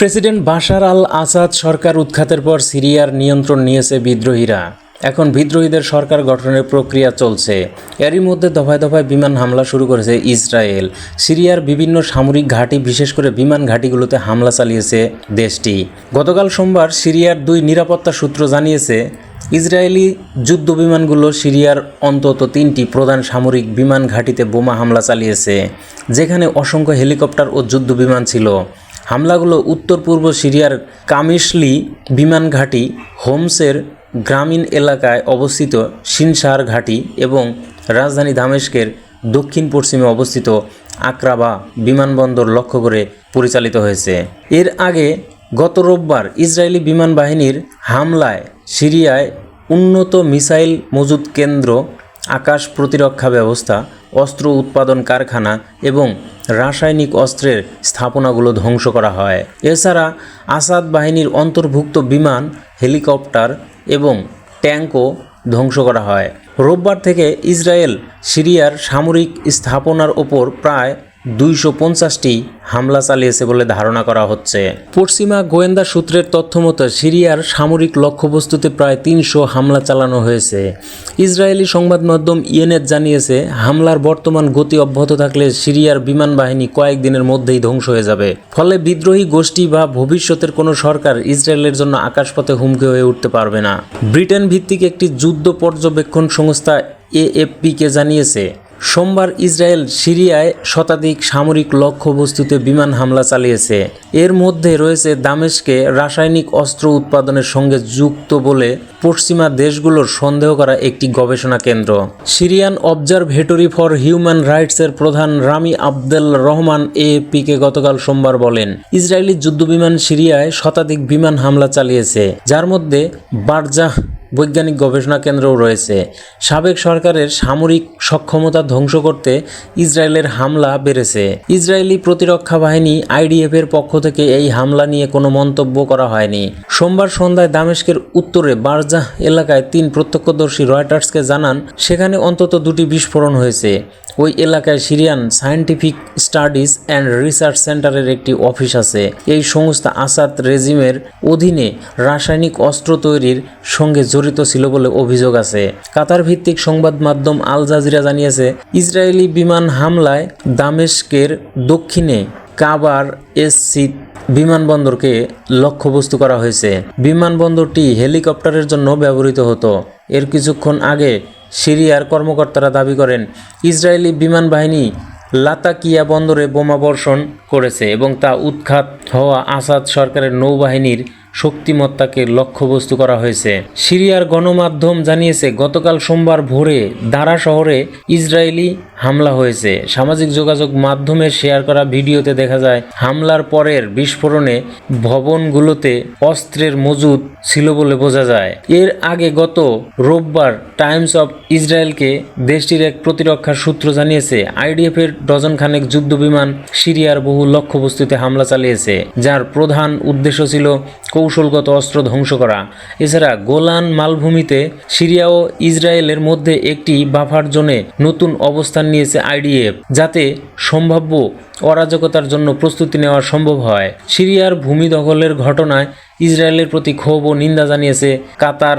President Bashar al Assad সরকার উৎখাতের পর সিরিয়ার নিয়ন্ত্রণ নিয়েছে বিদ্রোহীরা। এখন বিদ্রোহীদের সরকার গঠনের প্রক্রিয়া চলছে। এরই মধ্যে দফায় দফায় বিমান হামলা শুরু করেছে ইসরায়েল। সিরিয়ার বিভিন্ন সামরিক ঘাঁটি, বিশেষ করে বিমান ঘাঁটিগুলোতে হামলা চালিয়েছে দেশটি। গতকাল সোমবার সিরিয়ার দুই নিরাপত্তা সূত্র জানিয়েছে, ইসরায়েলি যুদ্ধ বিমানগুলো সিরিয়ার অন্তত তিনটি প্রধান সামরিক বিমান ঘাঁটিতে বোমা হামলা চালিয়েছে, যেখানে অসংখ্য হেলিকপ্টার ও যুদ্ধ বিমান ছিল। হামলাগুলো উত্তর পূর্ব সিরিয়ার কামিশলি বিমান ঘাঁটি হোমসের গ্রামীণ এলাকায় অবস্থিত সিনসার ঘাঁটি এবং রাজধানী দামেস্কের দক্ষিণ পশ্চিমে অবস্থিত আক্রাবা বিমানবন্দর লক্ষ্য করে পরিচালিত হয়েছে। এর আগে গত রোববার ইসরায়েলি বিমান বাহিনীর হামলায় সিরিয়ায় উন্নত মিসাইল মজুদ কেন্দ্র আকাশ প্রতিরক্ষা ব্যবস্থা অস্ত্র উৎপাদন কারখানা এবং রাসায়নিক অস্ত্রের স্থাপনাগুলো ধ্বংস করা হয়। এছাড়া আসাদ বাহিনীর অন্তর্ভুক্ত বিমান, হেলিকপ্টার এবং ট্যাঙ্কও ধ্বংস করা হয়। রোববার থেকে ইসরায়েল, সিরিয়ার সামরিক স্থাপনার ওপর প্রায় দুইশো পঞ্চাশটি হামলা চালিয়েছে বলে ধারণা করা হচ্ছে। পশ্চিমা গোয়েন্দা সূত্রের তথ্য মতো, সিরিয়ার সামরিক লক্ষ্যবস্তুতে প্রায় তিনশো হামলা চালানো হয়েছে। ইসরায়েলি সংবাদ মাধ্যম ইয়েনেট জানিয়েছে, হামলার বর্তমান গতি অব্যাহত থাকলে সিরিয়ার বিমান বাহিনী কয়েকদিনের মধ্যেই ধ্বংস হয়ে যাবে। ফলে বিদ্রোহী গোষ্ঠী বা ভবিষ্যতের কোনো সরকার ইসরায়েলের জন্য আকাশপথে হুমকি হয়ে উঠতে পারবে না। ব্রিটেন ভিত্তিক একটি যুদ্ধ পর্যবেক্ষণ সংস্থা এএফপিকে জানিয়েছে সোমবার ইসরায়েল সিরিয়ায় শতাধিক সামরিক লক্ষ্যবস্তুতে বিমান হামলা চালিয়েছে। এর মধ্যে রয়েছে দামেশকে রাসায়নিক অস্ত্র উৎপাদনের সঙ্গে যুক্ত বলে পশ্চিমা দেশগুলোর সন্দেহ করা একটি গবেষণা কেন্দ্র। সিরিয়ান অবজারভেটরি ফর হিউম্যান রাইটসের প্রধান রামি আবদেল রহমান এএপিকে গতকাল সোমবার বলেন, ইসরায়েলি যুদ্ধবিমান সিরিয়ায় শতাধিক বিমান হামলা চালিয়েছে, যার মধ্যে বারজাহ বৈজ্ঞানিক গবেষণা কেন্দ্রও রয়েছে। সাবেক সরকারের সামরিক সক্ষমতা ধ্বংস করতে ইসরায়েলের হামলা বেড়েছে। ইসরায়েলি প্রতিরক্ষা বাহিনী আইডিএফ এর পক্ষ থেকে এই হামলা নিয়ে কোনো মন্তব্য করা হয়নি। সোমবার সন্ধ্যায় দামেস্কের উত্তরে বারজাহ এলাকায় তিন প্রত্যক্ষদর্শী রয়টার্সকে জানান, সেখানে অন্তত দুটি বিস্ফোরণ হয়েছে। ওই এলাকায় Syrian scientific studies and research সেন্টারের একটি অফিস আছে। এই সংস্থা আসাদ রেজিমের অধীনে রাসায়নিক অস্ত্র তৈরির সঙ্গে জড়িত ছিল বলে অভিযোগ আছে। কাতার ভিত্তিক সংবাদ মাধ্যম আল জাজিরা জানিয়েছে, ইসরায়েলি বিমান হামলায় দামেস্কের দক্ষিণে কাবার এসসি বিমানবন্দরকে লক্ষ্যবস্তু করা হয়েছে। বিমানবন্দরটি হেলিকপ্টারের জন্য ব্যবহৃত হতো। এর কিছুক্ষণ আগে সিরিয়ার কর্মকর্তারা দাবি করেন, ইসরায়েলি বিমান বাহিনী লাতাকিয়া বন্দরে বোমা বর্ষণ করেছে এবং তা উৎখাত হওয়া আসাদ সরকারের নৌবাহিনীর শক্তিমত্তাকে লক্ষ্যবস্তু করা হয়েছে। সিরিয়ার গণমাধ্যম জানিয়েছে গতকাল সোমবার ভোরে দারা শহরে ইসরায়েলি হামলা হয়েছে। সামাজিক যোগাযোগ মাধ্যমে শেয়ার করা ভিডিওতে দেখা যায়, হামলার পরের বিস্ফোরণে ভবনগুলোতে অস্ত্রের মজুদ ছিল বলে বোঝা যায়। এর আগে গত রোববার টাইমস অফ ইসরায়েলকে দেশটির এক প্রতিরক্ষা সূত্র জানিয়েছে, আইডিএফ এর ডজন খানেক যুদ্ধ বিমান সিরিয়ার বহু লক্ষ্যবস্তুতে হামলা চালিয়েছে, যার প্রধান উদ্দেশ্য ছিল কৌশলগত অস্ত্র ধ্বংস করা। এছাড়া গোলান মালভূমিতে সিরিয়া ও ইসরায়েলের মধ্যে একটি বাফার জোনে নতুন অবস্থান নিয়েছে আইডিএফ, যাতে সম্ভাব্য অরাজকতার জন্য প্রস্তুতি নেওয়া সম্ভব হয়। সিরিয়ার ভূমি দখলের ঘটনায় ইসরায়েলের প্রতি ক্ষোভ ও নিন্দা জানিয়েছে কাতার,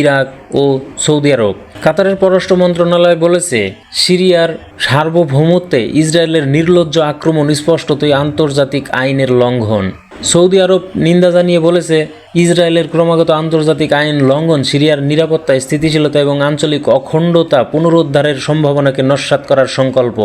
ইরাক ও সৌদি আরব। কাতারের পররাষ্ট্র মন্ত্রণালয় বলেছে, সিরিয়ার সার্বভৌমত্বে ইসরায়েলের নির্লজ্জ আক্রমণ স্পষ্টতই আন্তর্জাতিক আইনের লঙ্ঘন। সৌদি আরব নিন্দা জানিয়ে বলেছে ইসরায়েলের ক্রমাগত আন্তর্জাতিক আইন লঙ্ঘন সিরিয়ার নিরাপত্তা স্থিতিশীলতা এবং আঞ্চলিক অখণ্ডতা পুনরুদ্ধারের সম্ভাবনাকে নস্যাৎ করার সংকল্প।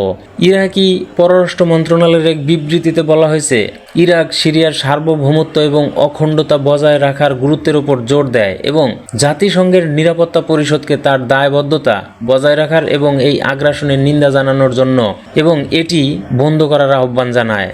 ইরাকি পররাষ্ট্র মন্ত্রণালয়ের এক বিবৃতিতে বলা হয়েছে, ইরাক সিরিয়ার সার্বভৌমত্ব এবং অখণ্ডতা বজায় রাখার গুরুত্বের উপর জোর দেয় এবং জাতিসংঘের নিরাপত্তা পরিষদকে তার দায়বদ্ধতা বজায় রাখার এবং এই আগ্রাসনের নিন্দা জানানোর জন্য এবং এটি বন্ধ করার আহ্বান জানায়।